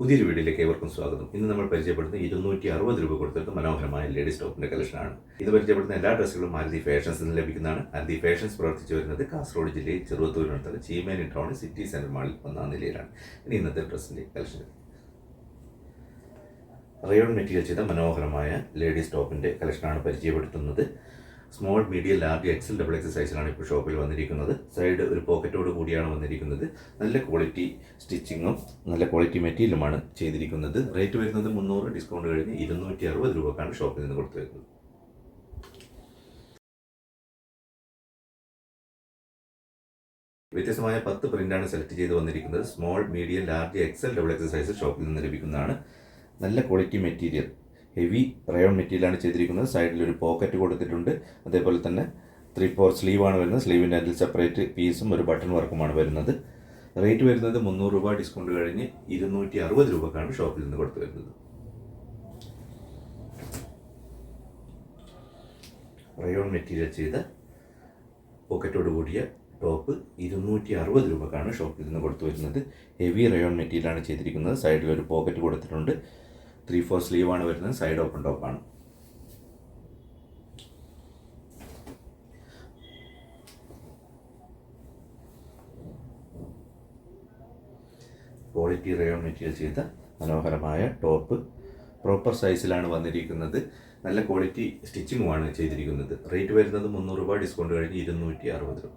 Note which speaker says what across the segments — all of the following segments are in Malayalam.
Speaker 1: പുതിയൊരു വീഡിയോയിലേക്ക് ഏവർക്കും സ്വാഗതം. ഇന്ന് നമ്മൾ പരിചയപ്പെടുന്ന ഇരുന്നൂറ്റി അറുപത് രൂപ കൊടുത്തിട്ട് മനോഹരമായ ലേഡീസ് ടോപ്പിന്റെ കളക്ഷനാണ്. ഇത് പരിചയപ്പെടുന്ന എല്ലാ ഡ്രസ്സുകളും മാരുതി ഫാഷൻസിൽ നിന്ന് ലഭിക്കുന്നതാണ്. മാരുതി ഫാഷൻസ് പ്രവർത്തിച്ചു വരുന്നത് കാസർഗോഡ് ജില്ലയിൽ ചെറുവത്തൂരിനടുത്തുള്ള ചീമേനി ടൗൺ സിറ്റി സെന്റർ മാളിൽ ഒന്നാം നിലയിലാണ്. ഇനി ഇന്നത്തെ ഡ്രസ്സിന്റെ കളക്ഷൻ. റയോൺ മെറ്റീരിയൽ ചെയ്ത മനോഹരമായ ലേഡീസ് ടോപ്പിന്റെ കളക്ഷനാണ് പരിചയപ്പെടുത്തുന്നത്. Small medium large XL double XL സൈസിലാണ് ഇപ്പോൾ ഷോപ്പിൽ വന്നിരിക്കുന്നത്. സൈഡ് ഒരു പോക്കറ്റോട് കൂടിയാണ് വന്നിരിക്കുന്നത്. നല്ല ക്വാളിറ്റി സ്റ്റിച്ചിങ്ങും നല്ല ക്വാളിറ്റി മെറ്റീരിയലുമാണ് ചെയ്തിരിക്കുന്നത്. റേറ്റ് വരുന്നത് മുന്നൂറ് ഡിസ്കൗണ്ട് കഴിഞ്ഞ് ഇരുന്നൂറ്റി അറുപത് രൂപക്കാണ് ഷോപ്പിൽ നിന്ന് കൊടുത്തു വരുന്നത് വ്യത്യസ്തമായ പത്ത് പ്രിന്റാണ് സെലക്ട് ചെയ്ത് വന്നിരിക്കുന്നത്. Small medium large XL double XL size ഷോപ്പിൽ നിന്ന് ലഭിക്കുന്നതാണ്. നല്ല ക്വാളിറ്റി മെറ്റീരിയൽ ഹെവി റയോൺ മെറ്റീരിയലാണ് ചെയ്തിരിക്കുന്നത്. സൈഡിൽ ഒരു പോക്കറ്റ് കൊടുത്തിട്ടുണ്ട്. അതേപോലെ തന്നെ ത്രീ ഫോർ സ്ലീവാണ് വരുന്നത്. സ്ലീവിന്റെ അതിൽ സെപ്പറേറ്റ് പീസും ഒരു ബട്ടൺ വർക്കുമാണ് വരുന്നത്. റേറ്റ് വരുന്നത് മുന്നൂറ് രൂപ ഡിസ്കൗണ്ട് കഴിഞ്ഞ് ഇരുന്നൂറ്റി അറുപത് രൂപക്കാണ് ഷോപ്പിൽ നിന്ന് കൊടുത്തു വരുന്നത്. റയോൺ മെറ്റീരിയൽ ചെയ്ത പോക്കറ്റോട് കൂടിയ ടോപ്പ് ഇരുന്നൂറ്റി അറുപത് രൂപക്കാണ് ഷോപ്പിൽ നിന്ന് കൊടുത്തു വരുന്നത്. ഹെവി റയോൺ മെറ്റീരിയലാണ് ചെയ്തിരിക്കുന്നത്. സൈഡിൽ ഒരു പോക്കറ്റ് കൊടുത്തിട്ടുണ്ട്. ത്രീ ഫോർ സ്ലീവ് ആണ് വരുന്നത്. സൈഡ് ഓപ്പൺ ടോപ്പാണ് ക്വാളിറ്റി റയോൺ മെറ്റീരിയൽ ചെയ്ത മനോഹരമായ ടോപ്പ് പ്രോപ്പർ സൈസിലാണ് വന്നിരിക്കുന്നത്. നല്ല ക്വാളിറ്റി സ്റ്റിച്ചിങ്ങുമാണ് ചെയ്തിരിക്കുന്നത്. റേറ്റ് വരുന്നത് മുന്നൂറ് രൂപ ഡിസ്കൗണ്ട് കഴിഞ്ഞ് ഇരുന്നൂറ്റി അറുപത് രൂപ.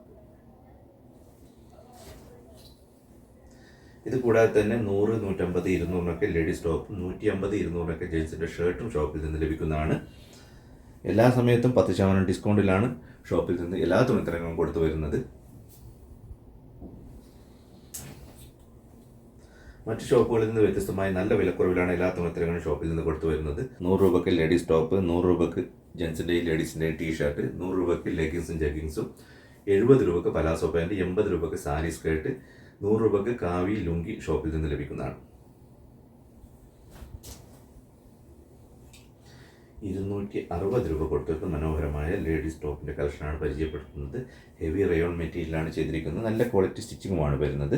Speaker 1: ഇത് കൂടാതെ തന്നെ നൂറ് നൂറ്റമ്പത് ഇരുന്നൂറിനൊക്കെ ലേഡീസ് ടോപ്പും നൂറ്റി അമ്പത് ഇരുന്നൂറിനൊക്കെ ജെൻസിന്റെ ഷർട്ടും ഷോപ്പിൽ നിന്ന് ലഭിക്കുന്നതാണ്. എല്ലാ സമയത്തും പത്ത് ശതമാനം ഡിസ്കൗണ്ടിലാണ് ഷോപ്പിൽ നിന്ന് എല്ലാ തുണിത്തരങ്ങളും കൊടുത്തു വരുന്നത്. മറ്റ് ഷോപ്പുകളിൽ നിന്ന് വ്യത്യസ്തമായി നല്ല വിലക്കുറവിലാണ് എല്ലാ തുണിത്തരങ്ങളും ഷോപ്പിൽ നിന്ന് കൊടുത്തു വരുന്നത്. നൂറ് രൂപയ്ക്ക് ലേഡീസ് ടോപ്പ് നൂറ് രൂപയ്ക്ക് ജെൻസിന്റെയും ലേഡീസിന്റെയും ടീ ഷർട്ട് നൂറ് രൂപയ്ക്ക് ലെഗിങ്സും ജഗിൻസും എഴുപത് രൂപക്ക് പലാസോ പാന്റ് എൺപത് രൂപക്ക് സാരി സ്കേർട്ട് നൂറ് രൂപക്ക് കാവി ലുങ്കി ഷോപ്പിൽ നിന്ന് ലഭിക്കുന്നതാണ്. ഇരുന്നൂറ്റി അറുപത് രൂപ കൊടുത്തിട്ട് മനോഹരമായ ലേഡീസ് ടോപ്പിന്റെ കളക്ഷനാണ് പരിചയപ്പെടുത്തുന്നത്. ഹെവി റയോൺ മെറ്റീരിയലാണ് ചെയ്തിരിക്കുന്നത്. നല്ല ക്വാളിറ്റി സ്റ്റിച്ചിങ്ങുമാണ് വരുന്നത്.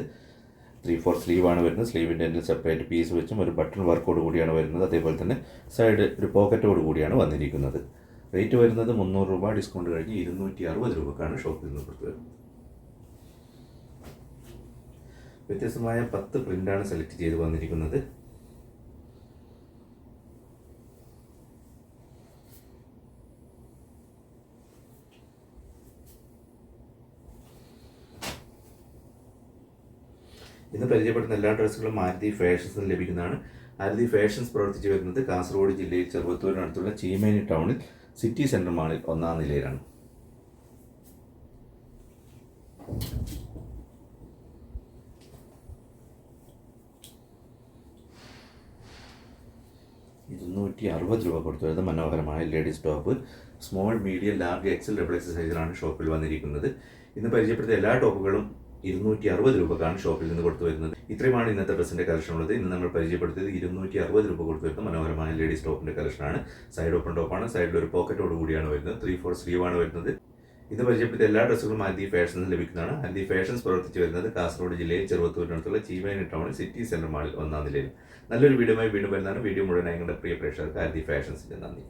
Speaker 1: ത്രീ ഫോർ സ്ലീവാണ് വരുന്നത്. സ്ലീവിന്റെ എന്റെ സെപ്പറേറ്റ് പീസ് വെച്ചും ഒരു ബട്ടൺ വർക്കോട് കൂടിയാണ് വരുന്നത്. അതേപോലെ തന്നെ സൈഡ് ഒരു പോക്കറ്റോട് കൂടിയാണ് വന്നിരിക്കുന്നത്. റേറ്റ് വരുന്നത് മുന്നൂറ് രൂപ ഡിസ്കൗണ്ട് കഴിഞ്ഞ് ഇരുന്നൂറ്റി അറുപത് രൂപക്കാണ് ഷോപ്പിൽ നിന്ന് കൊടുത്തത് വ്യത്യസ്തമായ പത്ത് പ്രിന്റാണ് സെലക്ട് ചെയ്ത് വന്നിരിക്കുന്നത്. ഇന്ന് പരിചയപ്പെടുന്ന എല്ലാ ഡ്രസ്സുകളും മാരുതി ഫാഷൻസിൽ ലഭിക്കുന്നതാണ്. മാരുതി ഫാഷൻസ് പ്രവർത്തിച്ചു വരുന്നത് കാസർഗോഡ് ജില്ലയിൽ ചെറുവത്തൂരിനടുത്തുള്ള ചീമേനി ടൗണിൽ സിറ്റി സെന്റർ മാളിൽ ഒന്നാം നിലയിലാണ്. ഇരുന്നൂറ്റി അറുപത് രൂപ കൊടുത്തു. വരുന്നത് മനോഹരമായ ladies top. Small medium large XL double X സൈസിലാണ് ഷോപ്പിൽ വന്നിരിക്കുന്നത്. ഇന്ന് പരിചയപ്പെടുത്തിയ എല്ലാ ടോപ്പുകളും ഇരുന്നൂറ്റി അറുപത് രൂപക്കാണ് ഷോപ്പിൽ നിന്ന് കൊടുത്തു വരുന്നത്. ഇത്രയുമാണ് ഇന്നത്തെ ഡ്രസ്സിന്റെ കളക്ഷൻ ഉള്ളത്. ഇന്ന് നമ്മൾ പരിചയപ്പെടുത്തിയത് ഇരുന്നൂറ്റി അറുപത് രൂപ കൊടുത്തു വരുന്ന മനോഹരമായ ലേഡീസ് ടോപ്പിന്റെ കളക്ഷനാണ് സൈഡ് ഓപ്പൺ ടോപ്പാണ് സൈഡിൽ ഒരു പോക്കറ്റോട് കൂടിയാണ് വരുന്നത്. ത്രീ ഫോർ സ്ലീവ് ആണ് വരുന്നത്. ഇത് പരിചയപ്പെടുത്തിയ എല്ലാ ഡ്രസ്സുകളും ആദ്യ ഫാഷനിൽ ലഭിക്കുന്നതാണ്. ആദ്യ ഫാഷൻസ് പ്രവർത്തിച്ചു വരുന്നത് കാസർഗോഡ് ജില്ലയിൽ ചെറുവത്തൂരിനടുത്തുള്ള ചീമേനി ടൗണിൽ സിറ്റി സെന്റർ മാളിൽ ഒന്നാം നിലയിൽ നല്ലൊരു വീഡിയോയുമായി വീണ്ടും വരുന്നതാണ്. വീഡിയോ മുഴുവനായി ഞങ്ങളുടെ പ്രിയ പ്രേക്ഷകർക്ക് ആദ്യ ഫാഷൻസിന്റെ നന്ദി.